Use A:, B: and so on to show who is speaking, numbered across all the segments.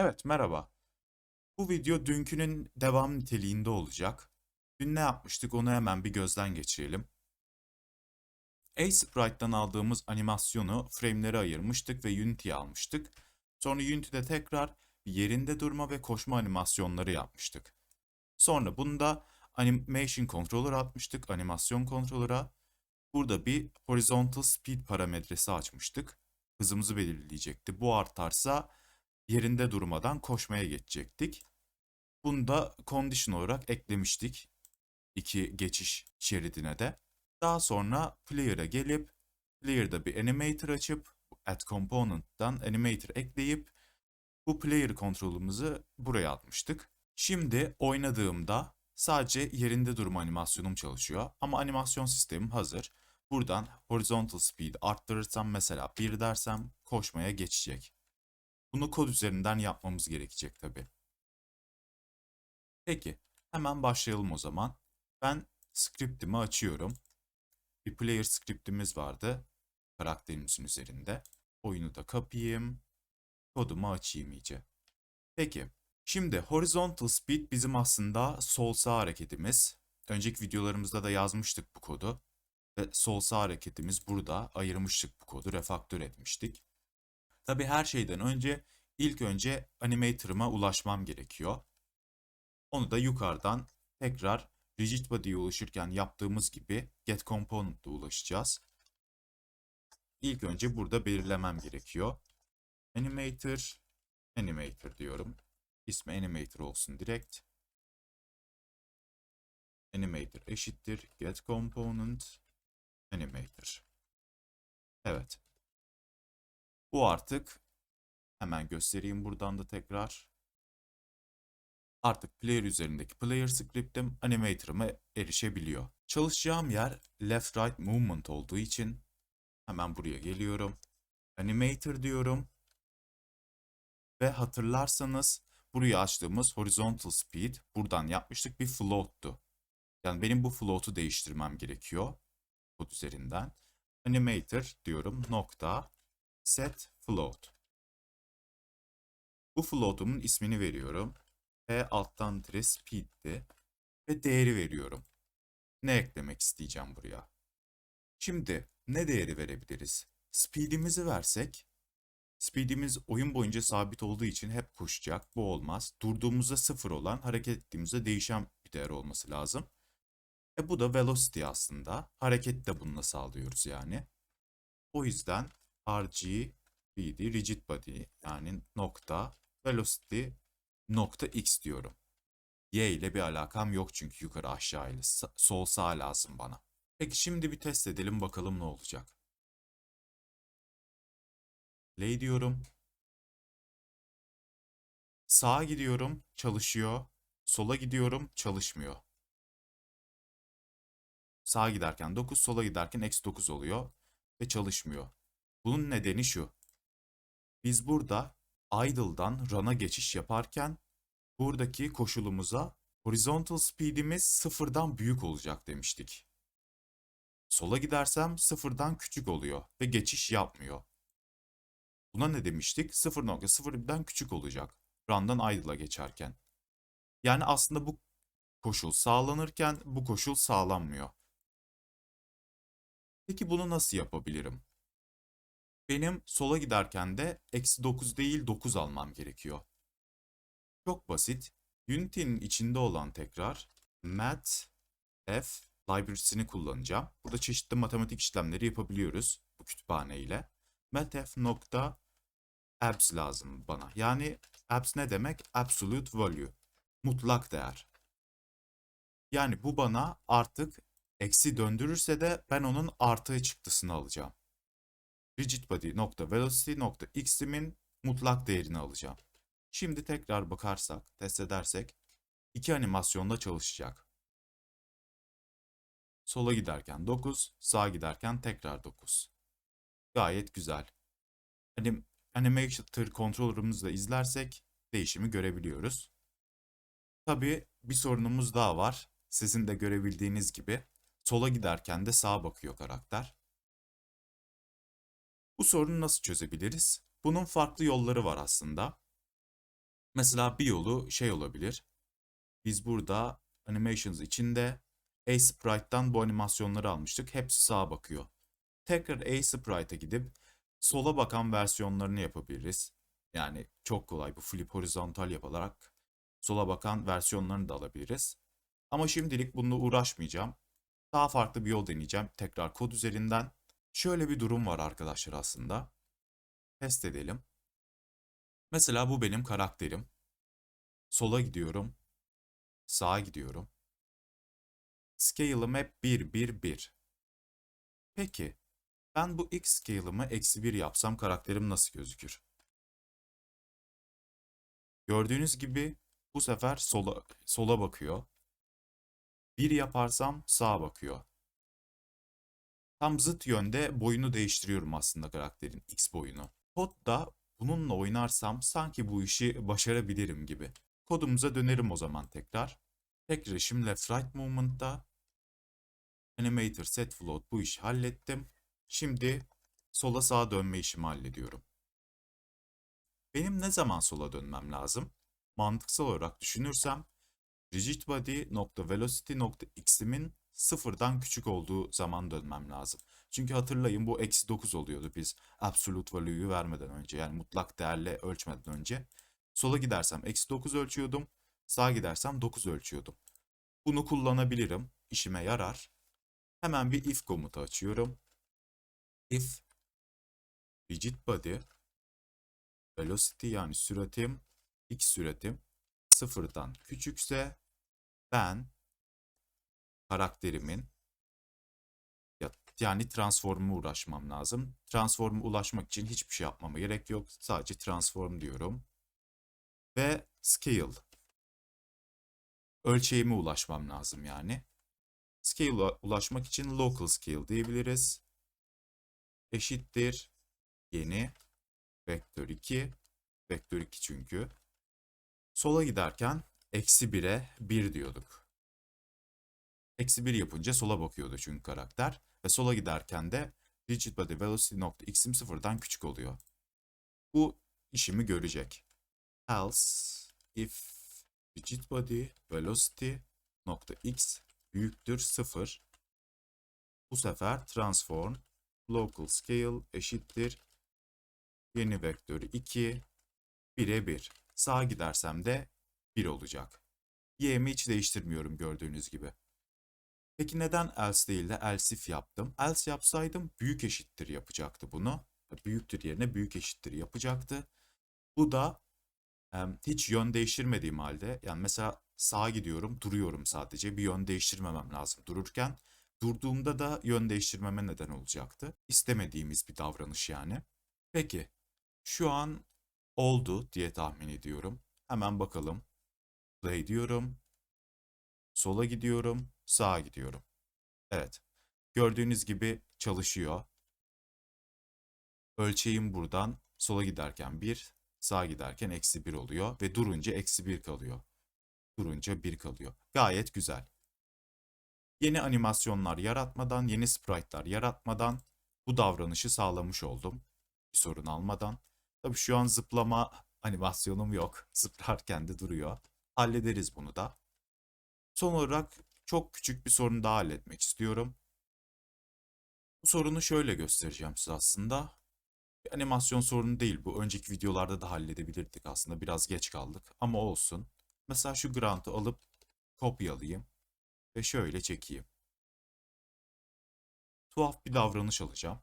A: Evet, merhaba. Bu video dünkünün devam niteliğinde olacak. Dün ne yapmıştık onu hemen bir gözden geçirelim. A-Sprite'dan aldığımız animasyonu frame'lere ayırmıştık ve Unity'ye almıştık. Sonra Unity'de tekrar yerinde durma ve koşma animasyonları yapmıştık. Sonra bunda Animation Controller atmıştık, animasyon controller'a. Burada bir Horizontal Speed parametresi açmıştık. Hızımızı belirleyecekti. Bu artarsa yerinde durmadan koşmaya geçecektik. Bunu da condition olarak eklemiştik. iki geçiş şeridine de. Daha sonra player'a gelip player'da bir animator açıp add component'tan animator ekleyip bu player kontrolümüzü buraya atmıştık. Şimdi oynadığımda sadece yerinde durma animasyonum çalışıyor ama animasyon sistemim hazır. Buradan horizontal speed arttırırsam mesela 1 dersem koşmaya geçecek. Bunu kod üzerinden yapmamız gerekecek tabi. Peki, hemen başlayalım o zaman. Ben script'imi açıyorum. Bir player script'imiz vardı karakterimizin üzerinde. Oyunu da kapayım. Kodumu açayım iyice. Peki, şimdi horizontal speed bizim aslında sol sağ hareketimiz. Önceki videolarımızda da yazmıştık bu kodu. Ve sol sağ hareketimiz burada ayırmıştık bu kodu, refaktör etmiştik. Tabi her şeyden önce ilk önce animator'ıma ulaşmam gerekiyor. Onu da yukarıdan tekrar rigid body'ye ulaşırken yaptığımız gibi get component'e ulaşacağız. İlk önce burada belirlemem gerekiyor. Animator, animator diyorum. İsmi animator olsun direkt. Animator eşittir get component animator. Evet. Bu artık hemen göstereyim buradan da tekrar. Artık player üzerindeki player script'im animator'ıma erişebiliyor. Çalışacağım yer left right movement olduğu için hemen buraya geliyorum. Animator diyorum. Ve hatırlarsanız buraya açtığımız horizontal speed buradan yapmıştık bir float'tu. Yani benim bu float'u değiştirmem gerekiyor kod üzerinden. Animator diyorum nokta set float. Bu float'umun ismini veriyorum. P alttan tire speed'di ve değeri veriyorum. Ne eklemek isteyeceğim buraya? Şimdi ne değeri verebiliriz? Speed'imizi versek, speed'imiz oyun boyunca sabit olduğu için hep koşacak. Bu olmaz. Durduğumuzda sıfır olan, hareket ettiğimizde değişen bir değer olması lazım. E bu da velocity aslında. Hareket de bununla sağlıyoruz yani. O yüzden RGBD rigid body yani nokta velocity nokta x diyorum. Y ile bir alakam yok çünkü yukarı aşağı ile sol sağ lazım bana. Peki şimdi bir test edelim bakalım ne olacak. Play diyorum. Sağa gidiyorum, çalışıyor. Sola gidiyorum, çalışmıyor. Sağa giderken 9, sola giderken eksi 9 oluyor ve çalışmıyor. Bunun nedeni şu. Biz burada idle'dan run'a geçiş yaparken buradaki koşulumuza horizontal speed'imiz sıfırdan büyük olacak demiştik. Sola gidersem sıfırdan küçük oluyor ve geçiş yapmıyor. Buna ne demiştik? 0.01'den küçük olacak. Run'dan idle'a geçerken. Yani aslında bu koşul sağlanırken bu koşul sağlanmıyor. Peki bunu nasıl yapabilirim? Benim sola giderken de eksi 9 değil 9 almam gerekiyor. Çok basit. Unity'nin içinde olan tekrar mat f library'sini kullanacağım. Burada çeşitli matematik işlemleri yapabiliyoruz bu kütüphane ile. matf nokta abs lazım bana. Yani abs ne demek? Absolute value. Mutlak değer. Yani bu bana artık eksi döndürürse de ben onun artı çıktısını alacağım. Rigid body nokta velocity nokta x'imin mutlak değerini alacağım. Şimdi tekrar bakarsak, test edersek iki animasyonda çalışacak. Sola giderken 9, sağa giderken tekrar 9. Gayet güzel. Anim Animator controller'ımızla izlersek değişimi görebiliyoruz. Tabii bir sorunumuz daha var. Sizin de görebildiğiniz gibi sola giderken de sağa bakıyor karakter. Bu sorunu nasıl çözebiliriz? Bunun farklı yolları var aslında. Mesela bir yolu şey olabilir. Biz burada animations içinde A-Sprite'dan bu animasyonları almıştık. Hepsi sağa bakıyor. Tekrar A-Sprite'a gidip sola bakan versiyonlarını yapabiliriz. Yani çok kolay bu flip horizontal yapılarak sola bakan versiyonlarını da alabiliriz. Ama şimdilik bununla uğraşmayacağım. Daha farklı bir yol deneyeceğim. Tekrar kod üzerinden. Şöyle bir durum var arkadaşlar aslında. Test edelim. Mesela bu benim karakterim. Sola gidiyorum. Sağa gidiyorum. Scale'ım hep 1, 1, 1. Peki, ben bu x scale'ımı eksi 1 yapsam karakterim nasıl gözükür? Gördüğünüz gibi bu sefer sola, sola bakıyor. 1 yaparsam sağa bakıyor. Tam zıt yönde boyunu değiştiriyorum aslında karakterin x boyunu. Kodda bununla oynarsam sanki bu işi başarabilirim gibi. Kodumuza dönerim o zaman tekrar. Tekrar şimdi left right movement'ta animator set float bu işi hallettim. Şimdi sola sağa dönme işimi hallediyorum. Benim ne zaman sola dönmem lazım? Mantıksal olarak düşünürsem rigid sıfırdan küçük olduğu zaman dönmem lazım. Çünkü hatırlayın bu eksi 9 oluyordu biz absolute value'yu vermeden önce yani mutlak değerle ölçmeden önce. Sola gidersem eksi 9 ölçüyordum. Sağa gidersem 9 ölçüyordum. Bunu kullanabilirim. işime yarar. Hemen bir if komutu açıyorum. If rigid body velocity yani süratim x süratim sıfırdan küçükse ben karakterimin yani transform'a uğraşmam lazım. Transform'a ulaşmak için hiçbir şey yapmama gerek yok. Sadece transform diyorum. Ve scale. Ölçeğime ulaşmam lazım yani. Scale'a ulaşmak için local scale diyebiliriz. Eşittir yeni vektör 2. Vektör 2 çünkü. Sola giderken eksi 1'e 1 diyorduk. Eksi 1 yapınca sola bakıyordu çünkü karakter. Ve sola giderken de rigid body velocity nokta x'im sıfırdan küçük oluyor. Bu işimi görecek. Else if rigid body velocity nokta x büyüktür 0. Bu sefer transform local scale eşittir yeni vektör 2 1'e 1. Sağa gidersem de 1 olacak. Y'mi hiç değiştirmiyorum gördüğünüz gibi. Peki neden else değil de else if yaptım? Else yapsaydım büyük eşittir yapacaktı bunu. Büyüktür yerine büyük eşittir yapacaktı. Bu da hiç yön değiştirmediğim halde yani mesela sağa gidiyorum duruyorum sadece bir yön değiştirmemem lazım dururken. Durduğumda da yön değiştirmeme neden olacaktı. İstemediğimiz bir davranış yani. Peki şu an oldu diye tahmin ediyorum. Hemen bakalım. Play diyorum. Sola gidiyorum, sağa gidiyorum. Evet. Gördüğünüz gibi çalışıyor. Ölçeğim buradan sola giderken 1, sağa giderken eksi 1 oluyor ve durunca eksi 1 kalıyor. Durunca 1 kalıyor. Gayet güzel. Yeni animasyonlar yaratmadan, yeni sprite'lar yaratmadan bu davranışı sağlamış oldum. Bir sorun almadan. Tabii şu an zıplama animasyonum yok. Zıplarken de duruyor. Hallederiz bunu da. Son olarak çok küçük bir sorun daha halletmek istiyorum. Bu sorunu şöyle göstereceğim size aslında. Bir animasyon sorunu değil bu. Önceki videolarda da halledebilirdik aslında. Biraz geç kaldık ama olsun. Mesela şu grantı alıp kopyalayayım ve şöyle çekeyim. Tuhaf bir davranış alacağım.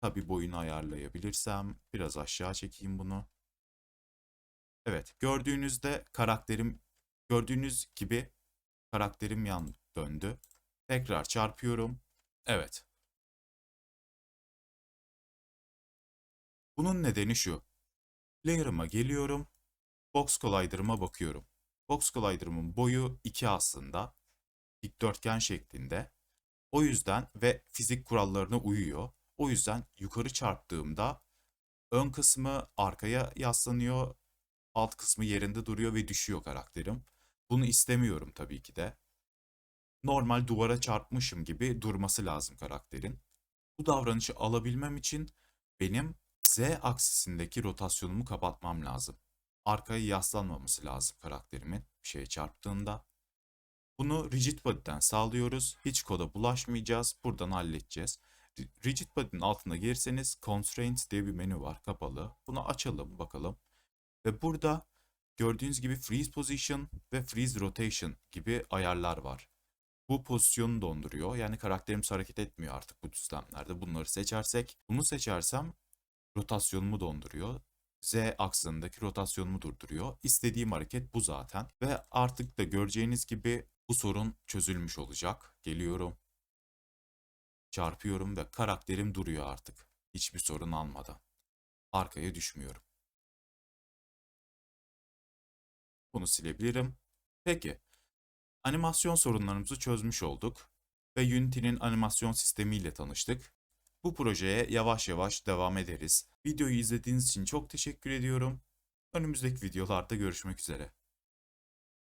A: Tabi boyunu ayarlayabilirsem biraz aşağı çekeyim bunu. Evet gördüğünüzde karakterim gördüğünüz gibi karakterim yan döndü. Tekrar çarpıyorum. Evet. Bunun nedeni şu. Layer'ıma geliyorum. Box Collider'ıma bakıyorum. Box Collider'ımın boyu 2 aslında. Dikdörtgen şeklinde. O yüzden ve fizik kurallarına uyuyor. O yüzden yukarı çarptığımda ön kısmı arkaya yaslanıyor, alt kısmı yerinde duruyor ve düşüyor karakterim. Bunu istemiyorum tabii ki de. Normal duvara çarpmışım gibi durması lazım karakterin. Bu davranışı alabilmem için benim Z aksisindeki rotasyonumu kapatmam lazım. Arkaya yaslanmaması lazım karakterimin bir şeye çarptığında. Bunu Rigid Body'den sağlıyoruz. Hiç koda bulaşmayacağız. Buradan halledeceğiz. Ri- Rigid Body'nin altına gelirseniz Constraints diye bir menü var kapalı. Bunu açalım bakalım. Ve burada gördüğünüz gibi Freeze Position ve Freeze Rotation gibi ayarlar var. Bu pozisyonu donduruyor. Yani karakterimiz hareket etmiyor artık bu düzlemlerde. Bunları seçersek, bunu seçersem rotasyonumu donduruyor. Z aksındaki rotasyonumu durduruyor. İstediğim hareket bu zaten. Ve artık da göreceğiniz gibi bu sorun çözülmüş olacak. Geliyorum. Çarpıyorum ve karakterim duruyor artık. Hiçbir sorun almadan. Arkaya düşmüyorum. Bunu silebilirim. Peki. Animasyon sorunlarımızı çözmüş olduk ve Unity'nin animasyon sistemiyle tanıştık. Bu projeye yavaş yavaş devam ederiz. Videoyu izlediğiniz için çok teşekkür ediyorum. Önümüzdeki videolarda görüşmek üzere.